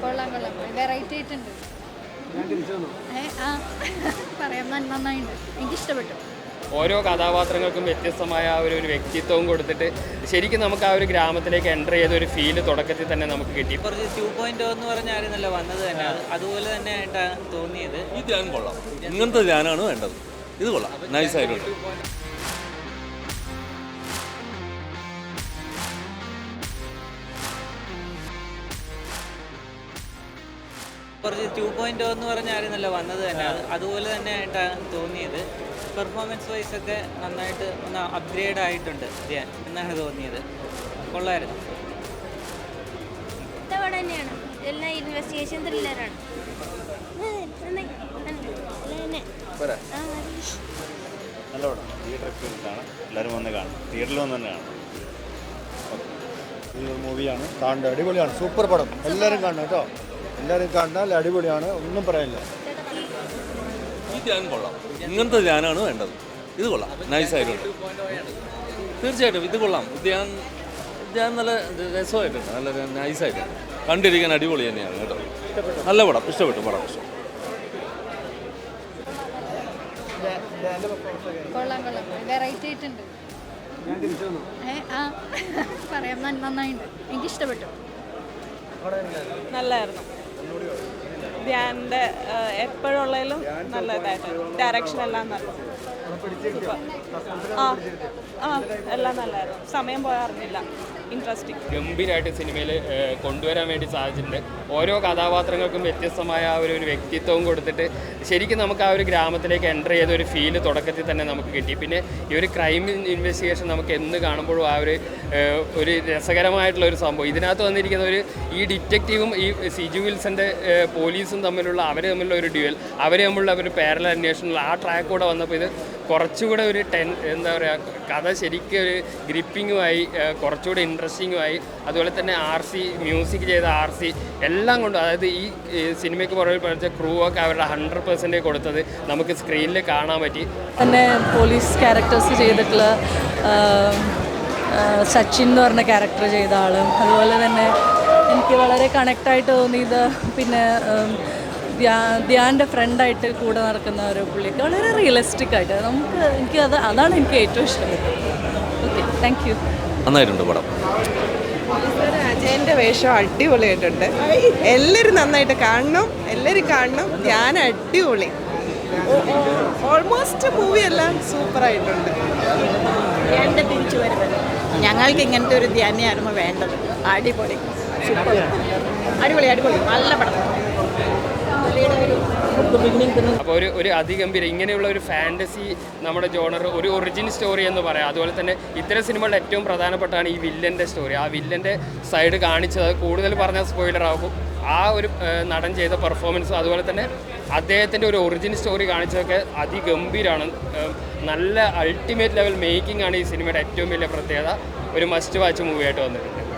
കൊള്ളാം കൊള്ളാം. വെറൈറ്റി ആയിട്ടുണ്ട്. ആ. പറയാം നന്ന- നന്നായിട്ടുണ്ട് എനിക്കിഷ്ടപ്പെട്ടു. ഓരോ കഥാപാത്രങ്ങൾക്കും വ്യത്യസ്തമായ ആ ഒരു ഒരു വ്യക്തിത്വവും കൊടുത്തിട്ട് ശരിക്കും നമുക്ക് ആ ഒരു ഗ്രാമത്തിലേക്ക് എന്റർ ചെയ്ത ഒരു ഫീൽ തുടക്കത്തിൽ തന്നെ നമുക്ക് കിട്ടി. കുറച്ച് ടു പോയിന്റ് എന്ന് പറഞ്ഞായിരുന്നല്ലോ വന്നത് തന്നെ. അതുപോലെ തന്നെ ആയിട്ടാണ് തോന്നിയത്. ഈ ധ്യാനം കൊള്ളാം. ഇങ്ങനത്തെ ധ്യാനമാണ് വേണ്ടത്. ഇത് കൊള്ളാം. നൈസായിട്ടുണ്ട് കുറച്ച് ടു പോയിന്റ് എന്ന് പറഞ്ഞായിരുന്നല്ലോ വന്നത് തന്നെ. അതുപോലെ തന്നെ ആയിട്ടാണ് തോന്നിയത്. പെർഫോമൻസ് വൈസ് ഒക്കെ നന്നായിട്ട് ഒന്ന് അപ്ഗ്രേഡ് ആയിട്ടുണ്ട്. ധ്യാൻ എന്നാണ് തോന്നിയത്. കൊള്ളായിരുന്നു. ഇഷ്ടപടം തന്നെയാണ്. എല്ലാം ഇൻവെസ്റ്റിഗേഷൻ ത്രില്ലറാണ് നല്ല പടം. തിയേറ്റർ എക്സ്പീരിയൻസ് ആണ്. എല്ലാവരും വന്ന് കാണും. തിയേറ്ററിൽ വന്ന് തന്നെ കാണും. മൂവിയാണ് കാണേണ്ട അടിപൊളിയാണ്. സൂപ്പർ പടം. എല്ലാവരും കാണണം കേട്ടോ. എല്ലാവരും കണ്ടാൽ അടിപൊളിയാണ് ഒന്നും പറയാനില്ല. ഈ ധ്യാനം കൊള്ളാം. ഇങ്ങനത്തെ ധ്യാനമാണ് വേണ്ടത്. ഇത് കൊള്ളാം. നൈസായിട്ടുണ്ട് തീർച്ചയായിട്ടും ഇത് കൊള്ളാം. ധ്യാൻ ധ്യാൻ നല്ല രസമായിട്ടുണ്ട്. നല്ല നൈസായിട്ടുണ്ട് കണ്ടിരിക്കാൻ അടിപൊളി തന്നെയാണ് കേട്ടോ. നല്ല പടം. ഇഷ്ടപ്പെട്ടു പടം. ഇഷ്ടം കൊള്ളാം കൊള്ളാം. വെറൈറ്റി ആയിട്ടുണ്ട്. ആ. പറയാം. നന്ന- നന്നായിട്ടുണ്ട്. എനിക്കിഷ്ടപ്പെട്ടു. നല്ലായിരുന്നു. ധ്യാനിന്റെ എപ്പോഴുള്ളതിലും നല്ല ഡയറക്ഷൻ എല്ലാം നല്ല. ആ ആ എല്ലാം നല്ലതായിരുന്നു. സമയം പോയാൽ അറിഞ്ഞില്ല. ഇൻട്രസ്റ്റിംഗ് ഗംഭീരമായിട്ട് സിനിമയിൽ കൊണ്ടുവരാൻ വേണ്ടി സാധിച്ചിട്ടുണ്ട്. ഓരോ കഥാപാത്രങ്ങൾക്കും വ്യത്യസ്തമായ ആ ഒരു വ്യക്തിത്വവും കൊടുത്തിട്ട് ശരിക്കും നമുക്ക് ആ ഒരു ഗ്രാമത്തിലേക്ക് എന്റർ ചെയ്ത ഒരു ഫീൽ തുടക്കത്തിൽ തന്നെ നമുക്ക് കിട്ടി. പിന്നെ ഈ ഒരു ക്രൈം ഇൻവെസ്റ്റിഗേഷൻ നമുക്ക് എന്ന് കാണുമ്പോഴും ആ ഒരു ഒരു രസകരമായിട്ടുള്ള ഒരു സംഭവം. ഇതിനകത്ത് വന്നിരിക്കുന്ന ഒരു ഈ ഡിറ്റക്റ്റീവും ഈ സിജു വിൽസന്റെ പോലീസും തമ്മിലുള്ള അവർ തമ്മിലുള്ള ഒരു ഡ്യുവൽ അവർ തമ്മിലുള്ള ഒരു പേരൽ അന്വേഷണമുള്ള ആ ട്രാക്ക് കൂടെ വന്നപ്പോൾ ഇത് കുറച്ചുകൂടെ ഒരു ടെൻ എന്താ പറയുക കഥ ശരിക്കും ഒരു ഗ്രിപ്പിങ്ങുമായി കുറച്ചുകൂടെ ഇൻട്രസ്റ്റിങ്ങുമായി അതുപോലെ തന്നെ ആർ സി മ്യൂസിക് ചെയ്ത ആർ സി എല്ലാം കൊണ്ടും അതായത് ഈ സിനിമയ്ക്ക് പുറകിൽ പഠിച്ച ക്രൂ ഒക്കെ അവരുടെ ഹൺഡ്രഡ് പെർസെന്റേജ് കൊടുത്തത് നമുക്ക് സ്ക്രീനിൽ കാണാൻ പറ്റി. തന്നെ പോലീസ് ക്യാരക്ടേഴ്സ് ചെയ്തിട്ടുള്ള സച്ചിൻ എന്ന് പറഞ്ഞ ക്യാരക്ടർ ചെയ്ത ആളും. അതുപോലെ തന്നെ എനിക്ക് വളരെ കണക്റ്റായിട്ട് തോന്നിയത് പിന്നെ ധ്യാന്റെ ഫ്രണ്ടായിട്ട് കൂടെ നടക്കുന്ന ഒരു പുള്ളിക്ക് വളരെ റിയലിസ്റ്റിക് ആയിട്ട് നമുക്ക് എനിക്ക് അത് അതാണ് എനിക്ക് ഏറ്റവും ഇഷ്ടപ്പെട്ടത് ഓക്കെ താങ്ക് യു നന്നായിട്ടുണ്ട് പടം. അജയന്റെ വേഷം അടിപൊളിയായിട്ടുണ്ട്. എല്ലാവരും നന്നായിട്ട് കാണണം എല്ലാവരും കാണണം. ധ്യാൻ അടിപൊളി. ഓൾമോസ്റ്റ് മൂവി എല്ലാം സൂപ്പറായിട്ടുണ്ട് എന്റെ തിരിച്ചു വരുന്നത്. ഞങ്ങൾക്ക് ഇങ്ങനത്തെ ഒരു ധ്യാനയായിരുന്നു വേണ്ടത്. അടിപൊളി. സൂപ്പർ. അടിപൊളി അടിപൊളി. നല്ല പടം. അപ്പോൾ ഒരു ഒരു അതിഗംഭീര ഇങ്ങനെയുള്ള ഒരു ഫാന്റസി നമ്മുടെ ജോണർ ഒരു ഒറിജിൻ സ്റ്റോറി എന്ന് പറയാം. അതുപോലെ തന്നെ ഇത്തരം സിനിമകളുടെ ഏറ്റവും പ്രധാനപ്പെട്ടാണ് ഈ വില്ലന്റെ സ്റ്റോറി ആ വില്ലന്റെ സൈഡ് കാണിച്ചത്. കൂടുതൽ പറഞ്ഞാൽ സ്പോയിലർ ആകും. ആ ഒരു നടൻ ചെയ്ത പെർഫോമൻസ് അതുപോലെ തന്നെ അദ്ദേഹത്തിന്റെ ഒരു ഒറിജിൻ സ്റ്റോറി കാണിച്ചതൊക്കെ അതിഗംഭീരമാണ് നല്ല അൾട്ടിമേറ്റ് ലെവൽ മേക്കിംഗ് ആണ് ഈ സിനിമയുടെ ഏറ്റവും വലിയ പ്രത്യേകത. ഒരു മസ്റ്റ് വാച്ച് മൂവിയായിട്ട് വന്നിട്ടുണ്ട്.